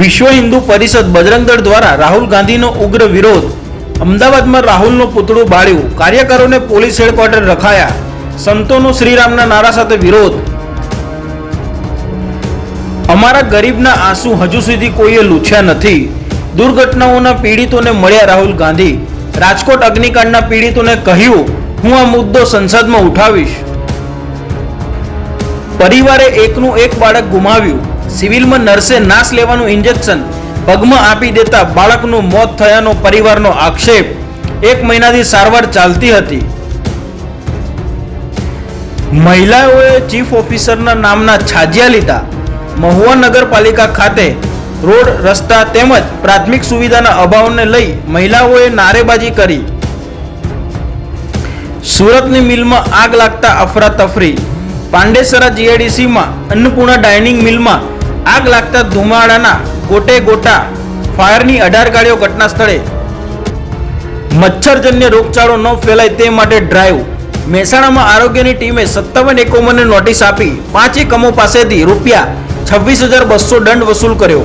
વિશ્વ હિન્દુ પરિષદ બજરંગ દ્વારા રાહુલ ગાંધીનો ઉગ્ર વિરોધ. અમદાવાદમાં રાહુલનું પૂતળું બાળ્યું. કાર્યકરોને પોલીસ હેડક્વાર્ટર રખાયા. સંતોનો શ્રીરામના નારા સાથે વિરોધ. અમારા ગરીબના આંસુ હજુ સુધી કોઈએ લૂછ્યા નથી. દુર્ઘટનાઓના પીડિતોને મળ્યા રાહુલ ગાંધી. રાજકોટ અગ્નિકાંડના પીડિતોને કહ્યું, હું આ મુદ્દો સંસદમાં ઉઠાવીશ. પરિવારે એકનું એક બાળક ગુમાવ્યું. સિવિલમાં નર્સે નાશ લેવાનું ઇન્જેક્શન, પગમાં આપી દેતા બાળકનું મોત થયાનો પરિવારનો આક્ષેપ. એક મહિનાથી સારવાર ચાલતી હતી. મહિલાઓએ ચીફ ઓફિસરના નામના છાજિયા લીધા. મહુવા નગરપાલિકા ખાતે રોડ, રસ્તા તેમજ પ્રાથમિક સુવિધાના અભાવને લઈ મહિલાઓએ નારેબાજી કરી. સુરતની મિલમાં આગ લાગતા અફરાતફરી. પાંડેસરા જીઆઈડીસીમાં અન્નપૂર્ણા ડાઇનિંગ મિલમાં આગ લાગતા ધુમાડાના ગોટે ગોટા ફાયરની અઢાર ગાડીઓ ઘટના સ્થળે. મચ્છરજન્ય રોગચાળો ન ફેલાય તે માટે ડ્રાઈવ. મહેસાણામાં આરોગ્યની ટીમે સત્તાવન એકમોને નોટિસ આપી પાંચ એકમો પાસેથી રૂપિયા છવ્વીસ હજાર બસો દંડ વસૂલ કર્યો.